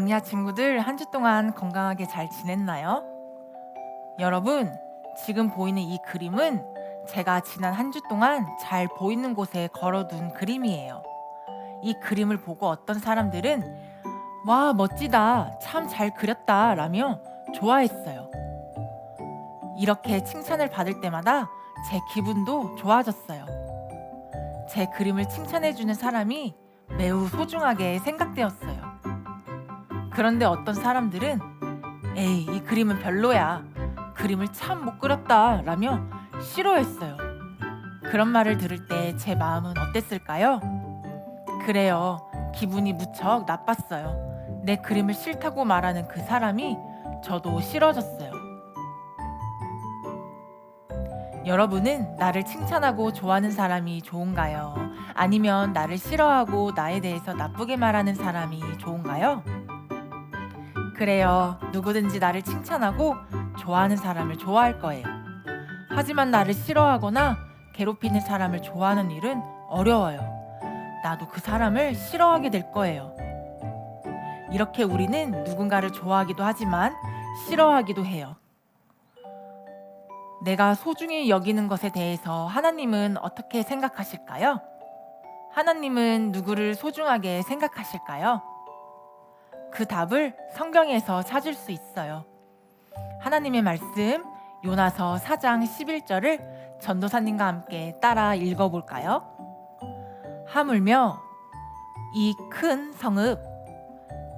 영리아 친구들 한 주 동안 건강하게 잘 지냈나요? 여러분, 지금 보이는 이 그림은 제가 지난 한 주 동안 잘 보이는 곳에 걸어둔 그림이에요. 이 그림을 보고 어떤 사람들은 와, 멋지다. 참 잘 그렸다. 라며 좋아했어요. 이렇게 칭찬을 받을 때마다 제 기분도 좋아졌어요. 제 그림을 칭찬해주는 사람이 매우 소중하게 생각되었어요. 그런데 어떤 사람들은 에이, 이 그림은 별로야. 그림을 참 못 그렸다. 라며 싫어했어요. 그런 말을 들을 때 제 마음은 어땠을까요? 그래요. 기분이 무척 나빴어요. 내 그림을 싫다고 말하는 그 사람이 저도 싫어졌어요. 여러분은 나를 칭찬하고 좋아하는 사람이 좋은가요? 아니면 나를 싫어하고 나에 대해서 나쁘게 말하는 사람이 좋은가요? 그래요. 누구든지 나를 칭찬하고 좋아하는 사람을 좋아할 거예요. 하지만 나를 싫어하거나 괴롭히는 사람을 좋아하는 일은 어려워요. 나도 그 사람을 싫어하게 될 거예요. 이렇게 우리는 누군가를 좋아하기도 하지만 싫어하기도 해요. 내가 소중히 여기는 것에 대해서 하나님은 어떻게 생각하실까요? 하나님은 누구를 소중하게 생각하실까요? 그 답을 성경에서 찾을 수 있어요. 하나님의 말씀 요나서 4장 11절을 전도사님과 함께 따라 읽어볼까요? 하물며 이 큰 성읍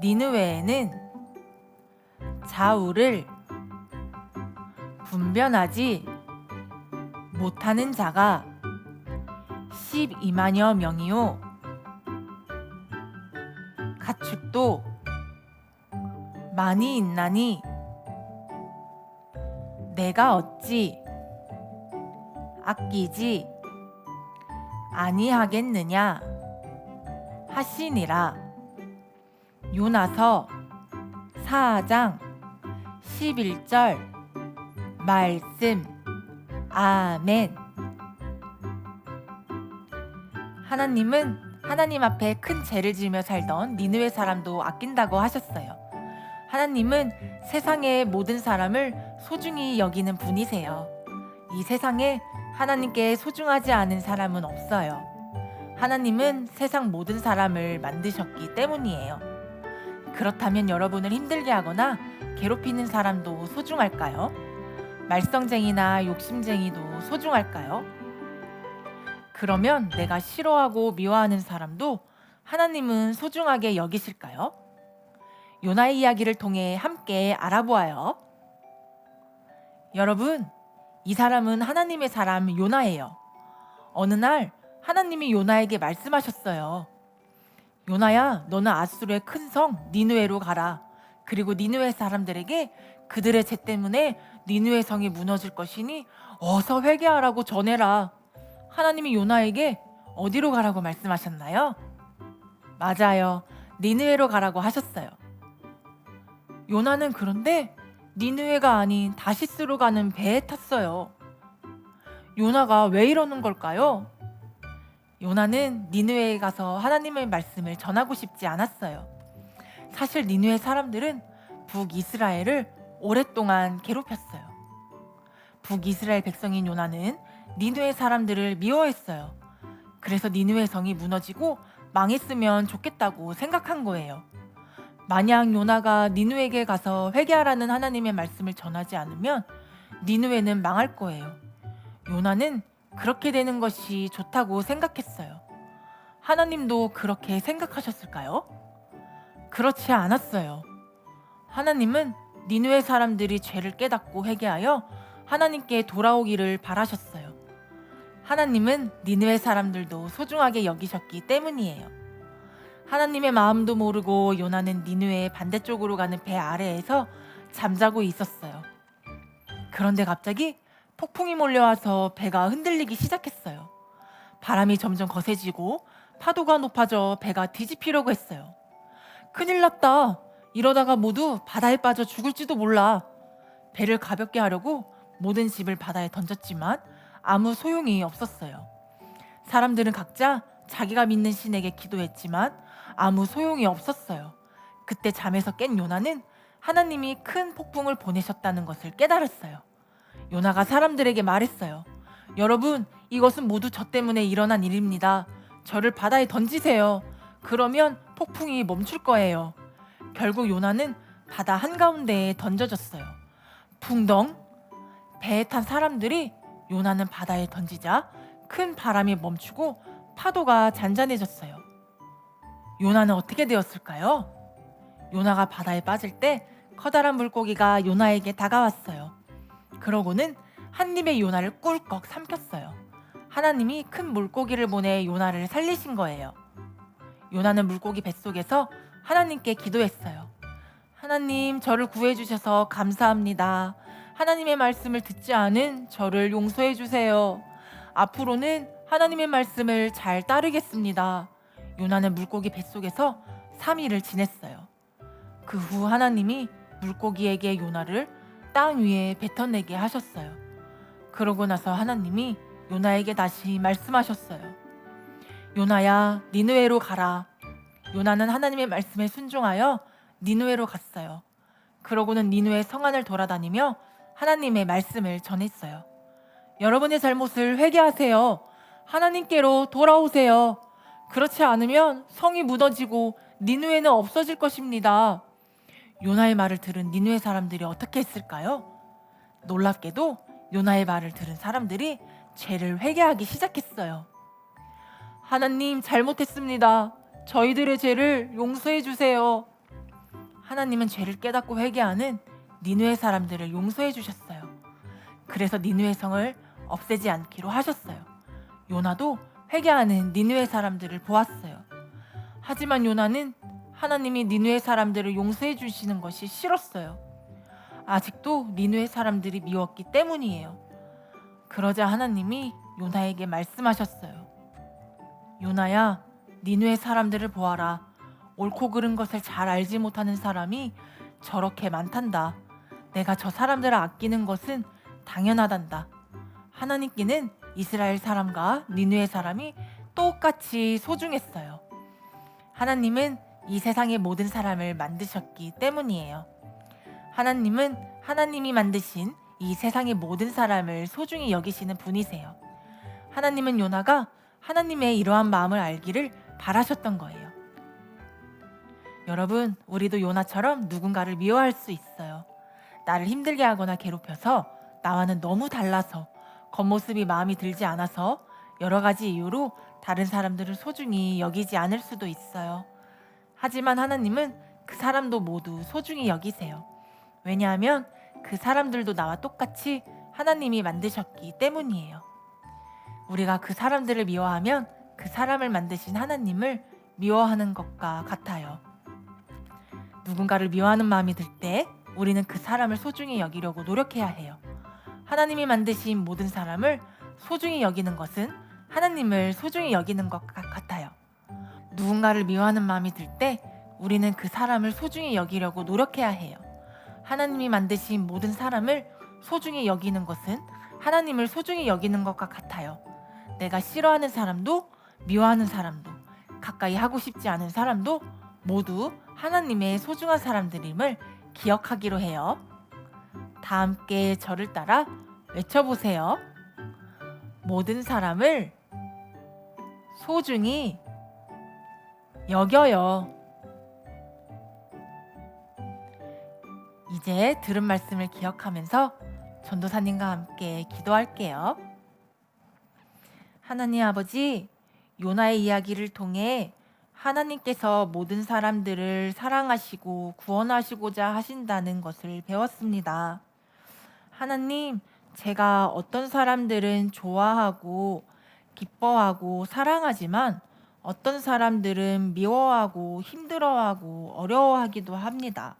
니느웨에는 좌우를 분변하지 못하는 자가 12만여 명이요 가축도 많이 있나니? 내가 어찌 아끼지? 아니하겠느냐? 하시니라. 요나서 4장 11절 말씀. 아멘. 하나님은 하나님 앞에 큰 죄를 지으며 살던 니느웨 사람도 아낀다고 하셨어요. 하나님은 세상의 모든 사람을 소중히 여기는 분이세요. 이 세상에 하나님께 소중하지 않은 사람은 없어요. 하나님은 세상 모든 사람을 만드셨기 때문이에요. 그렇다면 여러분을 힘들게 하거나 괴롭히는 사람도 소중할까요? 말썽쟁이나 욕심쟁이도 소중할까요? 그러면 내가 싫어하고 미워하는 사람도 하나님은 소중하게 여기실까요? 요나의 이야기를 통해 함께 알아보아요. 여러분, 이 사람은 하나님의 사람 요나예요. 어느 날 하나님이 요나에게 말씀하셨어요. 요나야, 너는 아수르의 큰 성 니누에로 가라. 그리고 니누에 사람들에게 그들의 죄 때문에 니누에 성이 무너질 것이니 어서 회개하라고 전해라. 하나님이 요나에게 어디로 가라고 말씀하셨나요? 맞아요. 니누에로 가라고 하셨어요. 요나는 그런데 니누에가 아닌 다시스로 가는 배에 탔어요. 요나가 왜 이러는 걸까요? 요나는 니누에에 가서 하나님의 말씀을 전하고 싶지 않았어요. 사실 니누에 사람들은 북이스라엘을 오랫동안 괴롭혔어요. 북이스라엘 백성인 요나는 니누에 사람들을 미워했어요. 그래서 니누에 성이 무너지고 망했으면 좋겠다고 생각한 거예요. 만약 요나가 니누에게 가서 회개하라는 하나님의 말씀을 전하지 않으면 니누에는 망할 거예요. 요나는 그렇게 되는 것이 좋다고 생각했어요. 하나님도 그렇게 생각하셨을까요? 그렇지 않았어요. 하나님은 니누의 사람들이 죄를 깨닫고 회개하여 하나님께 돌아오기를 바라셨어요. 하나님은 니누의 사람들도 소중하게 여기셨기 때문이에요. 하나님의 마음도 모르고 요나는 니누의 반대쪽으로 가는 배 아래에서 잠자고 있었어요. 그런데 갑자기 폭풍이 몰려와서 배가 흔들리기 시작했어요. 바람이 점점 거세지고 파도가 높아져 배가 뒤집히려고 했어요. 큰일 났다. 이러다가 모두 바다에 빠져 죽을지도 몰라. 배를 가볍게 하려고 모든 집을 바다에 던졌지만 아무 소용이 없었어요. 사람들은 각자 자기가 믿는 신에게 기도했지만 아무 소용이 없었어요. 그때 잠에서 깬 요나는 하나님이 큰 폭풍을 보내셨다는 것을 깨달았어요. 요나가 사람들에게 말했어요. 여러분, 이것은 모두 저 때문에 일어난 일입니다. 저를 바다에 던지세요. 그러면 폭풍이 멈출 거예요. 결국 요나는 바다 한가운데에 던져졌어요. 붕덩 배에 탄 사람들이 요나는 바다에 던지자 큰 바람이 멈추고 파도가 잔잔해졌어요. 요나는 어떻게 되었을까요? 요나가 바다에 빠질 때 커다란 물고기가 요나에게 다가왔어요. 그러고는 한 입에 요나를 꿀꺽 삼켰어요. 하나님이 큰 물고기를 보내 요나를 살리신 거예요. 요나는 물고기 뱃속에서 하나님께 기도했어요. 하나님, 저를 구해주셔서 감사합니다. 하나님의 말씀을 듣지 않은 저를 용서해 주세요. 앞으로는 하나님의 말씀을 잘 따르겠습니다. 요나는 물고기 뱃속에서 3일을 지냈어요. 그 후 하나님이 물고기에게 요나를 땅 위에 뱉어내게 하셨어요. 그러고 나서 하나님이 요나에게 다시 말씀하셨어요. 요나야, 니느웨로 가라. 요나는 하나님의 말씀에 순종하여 니느웨로 갔어요. 그러고는 니느웨 성안을 돌아다니며 하나님의 말씀을 전했어요. 여러분의 잘못을 회개하세요. 하나님께로 돌아오세요. 그렇지 않으면 성이 무너지고 니누에는 없어질 것입니다. 요나의 말을 들은 니누의 사람들이 어떻게 했을까요? 놀랍게도 요나의 말을 들은 사람들이 죄를 회개하기 시작했어요. 하나님 잘못했습니다. 저희들의 죄를 용서해 주세요. 하나님은 죄를 깨닫고 회개하는 니누의 사람들을 용서해 주셨어요. 그래서 니누의 성을 없애지 않기로 하셨어요. 요나도 회개하는 니누의 사람들을 보았어요. 하지만 요나는 하나님이 니누의 사람들을 용서해 주시는 것이 싫었어요. 아직도 니누의 사람들이 미웠기 때문이에요. 그러자 하나님이 요나에게 말씀하셨어요. 요나야, 니누의 사람들을 보아라. 옳고 그른 것을 잘 알지 못하는 사람이 저렇게 많단다. 내가 저 사람들을 아끼는 것은 당연하단다. 하나님께는 이스라엘 사람과 니누의 사람이 똑같이 소중했어요. 하나님은 이 세상의 모든 사람을 만드셨기 때문이에요. 하나님은 하나님이 만드신 이 세상의 모든 사람을 소중히 여기시는 분이세요. 하나님은 요나가 하나님의 이러한 마음을 알기를 바라셨던 거예요. 여러분, 우리도 요나처럼 누군가를 미워할 수 있어요. 나를 힘들게 하거나 괴롭혀서 나와는 너무 달라서 겉모습이 마음이 들지 않아서 여러 가지 이유로 다른 사람들을 소중히 여기지 않을 수도 있어요. 하지만 하나님은 그 사람도 모두 소중히 여기세요. 왜냐하면 그 사람들도 나와 똑같이 하나님이 만드셨기 때문이에요. 우리가 그 사람들을 미워하면 그 사람을 만드신 하나님을 미워하는 것과 같아요. 누군가를 미워하는 마음이 들 때 우리는 그 사람을 소중히 여기려고 노력해야 해요. 하나님이 만드신 모든 사람을 소중히 여기는 것은 하나님을 소중히 여기는 것 가- 같아요. 누군가를 미워하는 마음이 들 때 우리는 그 사람을 소중히 여기려고 노력해야 해요. 하나님이 만드신 모든 사람을 소중히 여기는 것은 하나님을 소중히 여기는 것과 같아요. 내가 싫어하는 사람도 미워하는 사람도 가까이 하고 싶지 않은 사람도 모두 하나님의 소중한 사람들임을 기억하기로 해요. 다 함께 저를 따라 외쳐보세요. 모든 사람을 소중히 여겨요. 이제 들은 말씀을 기억하면서 전도사님과 함께 기도할게요. 하나님 아버지, 요나의 이야기를 통해 하나님께서 모든 사람들을 사랑하시고 구원하시고자 하신다는 것을 배웠습니다. 하나님, 제가 어떤 사람들은 좋아하고 기뻐하고 사랑하지만 어떤 사람들은 미워하고 힘들어하고 어려워하기도 합니다.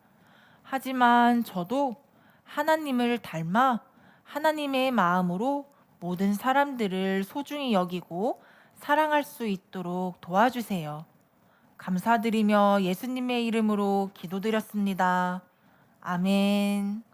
하지만 저도 하나님을 닮아 하나님의 마음으로 모든 사람들을 소중히 여기고 사랑할 수 있도록 도와주세요. 감사드리며 예수님의 이름으로 기도드렸습니다. 아멘.